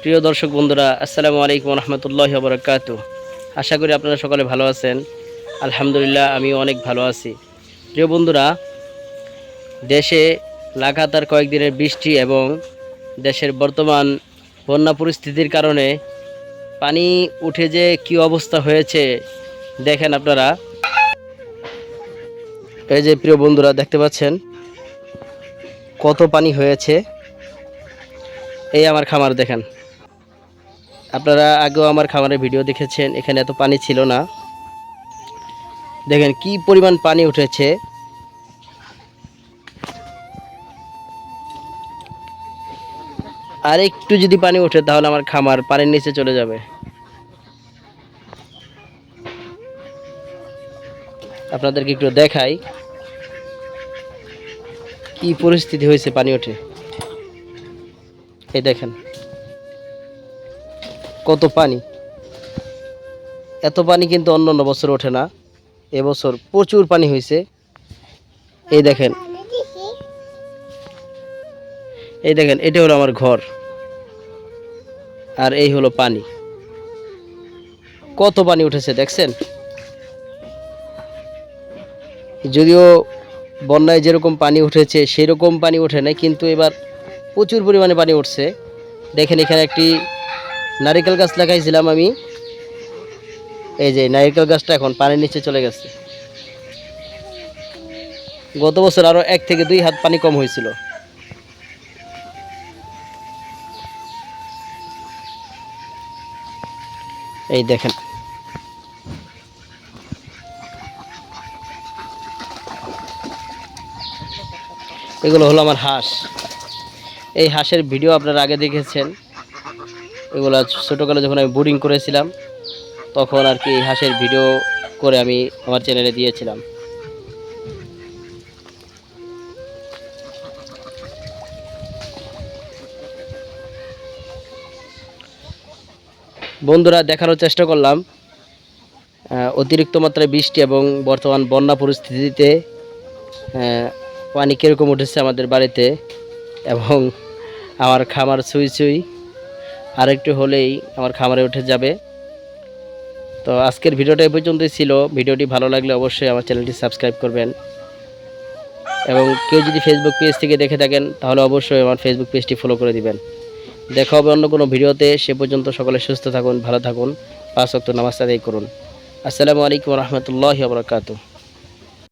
প্রিয় দর্শক বন্ধুরা, আসসালামু আলাইকুম রহমতুল্লাহ বরকাত আশা করি আপনারা সকলে ভালো আছেন। আলহামদুলিল্লাহ আমি অনেক ভালো আছি। প্রিয় বন্ধুরা, দেশে লাগাতার কয়েকদিনের বৃষ্টি এবং দেশের বর্তমান বন্যা পরিস্থিতির কারণে পানি উঠে যে কি অবস্থা হয়েছে, দেখেন আপনারা। এই যে প্রিয় বন্ধুরা, দেখতে পাচ্ছেন কত পানি হয়েছে। এই আমার খামার দেখেন। আপনারা আগেও আমার খামারের ভিডিও দেখেছেন, এখানে এত পানি ছিল না। দেখেন কি পরিমাণ পানি উঠেছে। আর একটু যদি পানি ওঠে, তাহলে আমার খামার পানির নিচে চলে যাবে। আপনাদেরকে একটু দেখাই কি পরিস্থিতি হয়েছে পানি ওঠে। এই দেখেন। কত পানি? এত পানি কিন্তু অন্য অন্য বছর ওঠে না। এবছর প্রচুর পানি হয়েছে। এই দেখেন। এই দেখেন এটা হলো আমার ঘর। আর এই হলো পানি। কত পানি উঠেছে, দেখছেন? যদিও বন্যায় যেরকম পানি উঠেছে, সেরকম পানি ওঠে নাই, কিন্তু এবার প্রচুর পরিমাণে পানি উঠছে। দেখেন, এখানে একটি নারিকেল গাছ লাগাইছিলাম আমি। এই যে নারিকেল গাছটা এখন পানির নিচে চলে গেছে। গত বছর আরও এক থেকে দুই হাত পানি কম হয়েছিল। এই দেখেন। এগুলো হলো আমার হাঁস। এই হাঁসের ভিডিও আপনারা আগে দেখেছেন। এগুলো ছোটোকালে যখন আমি বোর্ডিং করেছিলাম, তখন আর কি হাঁসের ভিডিও করে আমি আমার চ্যানেলে দিয়েছিলাম। বন্ধুরা, দেখানোর চেষ্টা করলাম অতিরিক্ত মাত্রায় বৃষ্টি এবং বর্তমান বন্যা পরিস্থিতিতে পানি কীরকম উঠেছে আমাদের বাড়িতে এবং আমার খামার ছুঁই ছুঁই। আরেকটু হলেই আমার খামারে উঠে যাবে। তো আজকের ভিডিওটা এই পর্যন্তই ছিল। ভিডিওটি ভালো লাগলে অবশ্যই আমার চ্যানেলটি সাবস্ক্রাইব করবেন। এবং কেউ যদি ফেসবুক পেজ থেকে দেখে থাকেন, তাহলে অবশ্যই আমার ফেসবুক পেজটি ফলো করে দিবেন। দেখা হবে অন্য কোনো ভিডিওতে। সে পর্যন্ত সকলে সুস্থ থাকুন, ভালো থাকুন। পাঁচ অক্ট নামাজ আদায় করুন। আসসালামু আলাইকুম রহমতুল্লাহ বরকাতু